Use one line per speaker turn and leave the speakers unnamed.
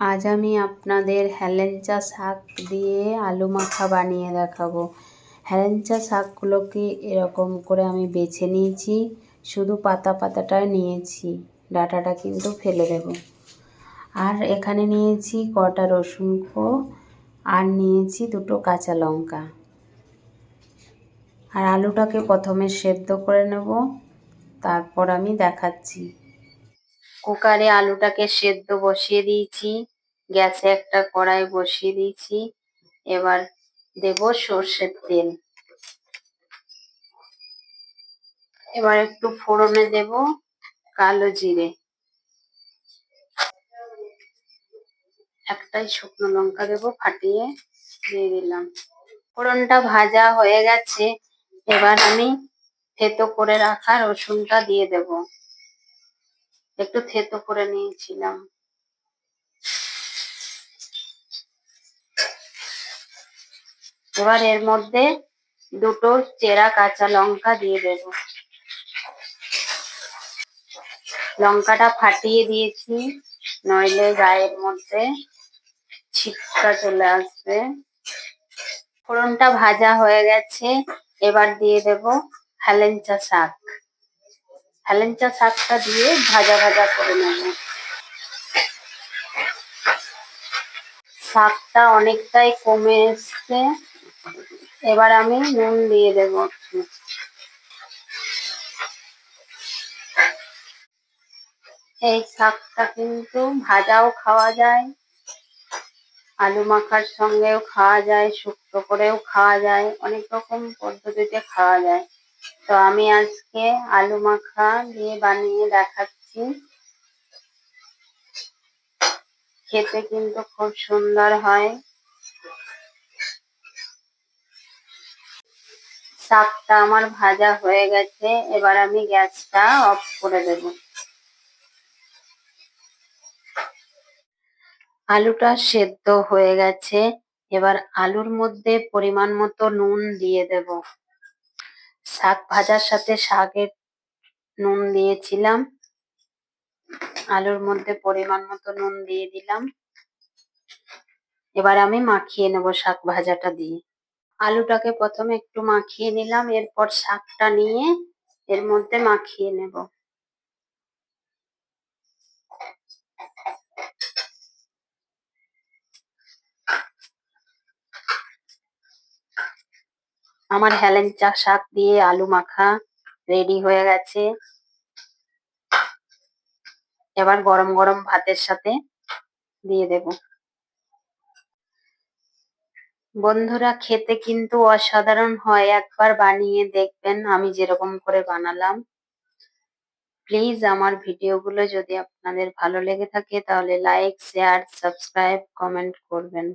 আজ আমি আপনাদের হেলেঞ্চা শাক দিয়ে আলু মাখা বানিয়ে দেখাবো। হ্যালেঞ্চা শাকগুলোকে এরকম করে আমি বেছে নিয়েছি, শুধু পাতা পাতাটা নিয়েছি, ডাটাটা কিন্তু ফেলে দেব। আর এখানে নিয়েছি কটা রসুন খো, আর নিয়েছি দুটো কাঁচা লঙ্কা। আর আলুটাকে প্রথমে সেদ্ধ করে নেব, তারপর আমি দেখাচ্ছি। কুকারে আলুটাকে সেদ্ধ বসিয়ে দিয়েছি, গ্যাসে একটা কড়াই বসিয়ে দিয়েছি, এবার দেব সর্ষের তেল। এবার একটু ফোড়নে দেব কালো জিরে। একটাই শুকনো লঙ্কা দেব ফাটিয়ে দিয়ে দিলাম। ফোড়নটা ভাজা হয়ে গেছে, এবার আমি থেতো করে রাখা রসুনটা দিয়ে দেব। একটু থেতো করে নিয়েছিলাম। এবার এর মধ্যে দুটো চেরা কাঁচা লঙ্কা দিয়ে দেব। লঙ্কাটা ফাটিয়ে দিয়েছি, নইলে গায়ের মধ্যে ছিটকা চলে আসবে। ফোড়নটা ভাজা হয়ে গেছে, এবার দিয়ে দেব হেলেঞ্চা শাক। হেলেঞ্চা শাকটা দিয়ে ভাজা ভাজা করে নেব। শাকটা অনেকটাই কমে এসছে। এবার আমি নুন দিয়ে দেব এই শাকটা কিন্তু ভাজাও খাওয়া যায়, আলু মাখার সঙ্গেও খাওয়া যায়, শুক্তো করেও খাওয়া যায়, অনেক রকম পদ্ধতিতে খাওয়া যায়। তো আমি আজকে আলু মাখা দিয়ে বানিয়ে দেখাচ্ছি। খেতে কিন্তু খুব সুন্দর হয়। শাকটা আমার ভাজা হয়ে গেছে, এবার আমি গ্যাসটা অফ করে দেব। আলুটা সেদ্ধ হয়ে গেছে, এবার আলুর মধ্যে পরিমাণ মতো নুন দিয়ে দেব। শাক ভাজার সাথে শাকের নুন দিয়েছিলাম। আলুর মধ্যে পরিমাণ মতো নুন দিয়ে দিলাম। এবার আমি মাখিয়ে নেব শাক ভাজাটা দিয়ে। আলুটাকে প্রথমে একটু মাখিয়ে নিলাম, এরপর শাকটা নিয়ে এর মধ্যে মাখিয়ে নেব। আমার হেলেঞ্চা শাক দিয়ে আলু মাখা রেডি হয়ে গেছে। এবার গরম গরম ভাতের সাথে দিয়ে দেব। বন্ধুরা, খেতে কিন্তু অসাধারণ হয়। একবার বানিয়ে দেখবেন, আমি যেরকম করে বানালাম। প্লিজ আমার ভিডিওগুলো যদি আপনাদের ভালো লেগে থাকে, তাহলে লাইক শেয়ার সাবস্ক্রাইব কমেন্ট করবেন।